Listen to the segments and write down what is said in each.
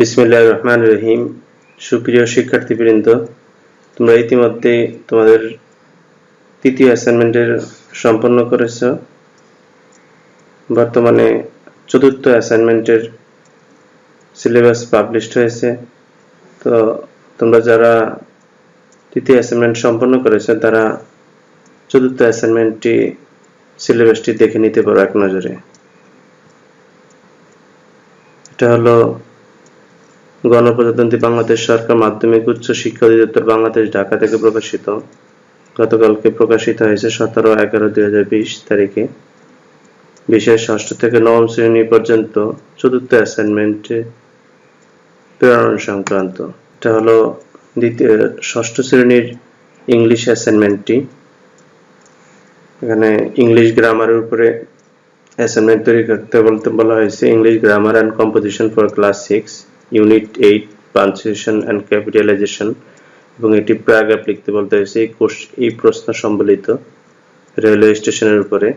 বিসমিল্লাহ রহমান রহিম সুপ্রিয় শিক্ষার্থীবৃন্দ, তোমরা ইতিমধ্যে তোমাদের তৃতীয় অ্যাসাইনমেন্টের সম্পন্ন করেছ। বর্তমানে চতুর্থ অ্যাসাইনমেন্টের সিলেবাস পাবলিশড হয়েছে। তো তোমরা যারা তৃতীয় অ্যাসাইনমেন্ট সম্পন্ন করেছে, তারা চতুর্থ অ্যাসাইনমেন্টটি, সিলেবাসটি দেখে নিতে পারো এক নজরে। এটা হলো গণপ্রজাতন্ত্রী বাংলাদেশ সরকার মাধ্যমিক উচ্চ শিক্ষা অধিদপ্তর বাংলাদেশ ঢাকা থেকে প্রকাশিত। গতকালকে প্রকাশিত হয়েছে সতেরো এগারো দুই হাজার বিশ তারিখে। বিশেষ ষষ্ঠ থেকে নবম শ্রেণি পর্যন্ত চতুর্থ অ্যাসাইনমেন্টে প্রেরণ সংক্রান্ত। এটা হলো দ্বিতীয়, ষষ্ঠ শ্রেণির ইংলিশ অ্যাসাইনমেন্টটি। এখানে ইংলিশ গ্রামারের উপরে অ্যাসাইনমেন্ট তৈরি করতে বলতে বলা হয়েছে। English grammar and composition for class six. Unit eight punctuation and capitalization এবং এটি প্যারাগ্রাফ লিখতে বলতে হয়েছে, এই কোর্স এই প্রশ্ন সম্বলিত রেলওয়ে স্টেশনের উপরে।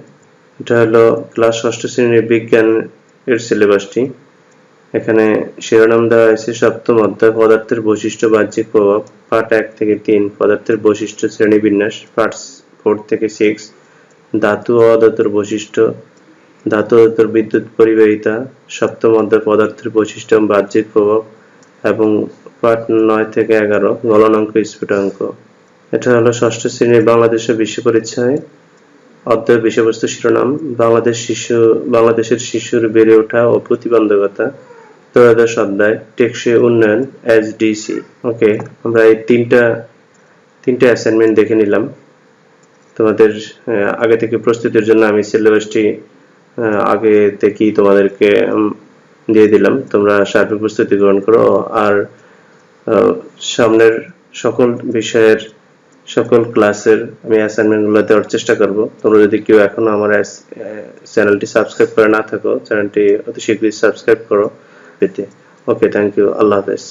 এটা হলো ক্লাস ষষ্ঠ শ্রেণির বিজ্ঞান এর সিলেবাসটি। এখানে শিরোনাম দেওয়া হয়েছে, সপ্তম অধ্যায়, পদার্থের বৈশিষ্ট্য, বাহ্যিক প্রভাব, পার্ট এক থেকে তিন, পদার্থের বৈশিষ্ট্য, শ্রেণীবিন্যাস পার্ট ফোর থেকে সিক্স, ধাতু অধাতুর বৈশিষ্ট্য ধাতু অধাতুর বিদ্যুৎ পরিবাহিতা সপ্তম অধ্যায় পদার্থের বৈশিষ্ট্য, বাহ্যিক প্রভাব এবং পার্ট নয় থেকে এগারো, গলনাঙ্ক, স্ফুটাঙ্ক। এটা হলো ষষ্ঠ শ্রেণির বাংলাদেশের বিশ্ব পরিচয় অধ্যায়ের বিষয়বস্তু শিরোনাম। বাংলাদেশ শিশু, বাংলাদেশের শিশুর বেড়ে ওঠা ও প্রতিবন্ধকতা, ত্রয়োদশ অধ্যায়, টেকসই উন্নয়ন এসডিসি ওকে, আমরা এই তিনটা তিনটা অ্যাসাইনমেন্ট দেখে নিলাম। তোমাদের আগে থেকে প্রস্তুতির জন্য আমি সিলেবাসটি আগে থেকেই তোমাদেরকে দিয়ে দিলাম। তোমরা সার্বিক প্রস্তুতি গ্রহণ করো। আর সামনের সকল বিষয়ের, সকল ক্লাসের আমি অ্যাসাইনমেন্টগুলো দেওয়ার চেষ্টা করব। তোমরা যদি কেউ এখনও আমার চ্যানেলটি সাবস্ক্রাইব করে না থাকো, চ্যানেলটি অতি শীঘ্রই সাবস্ক্রাইব করো। পেতে ওকে থ্যাংক ইউ আল্লাহ হাফেজ।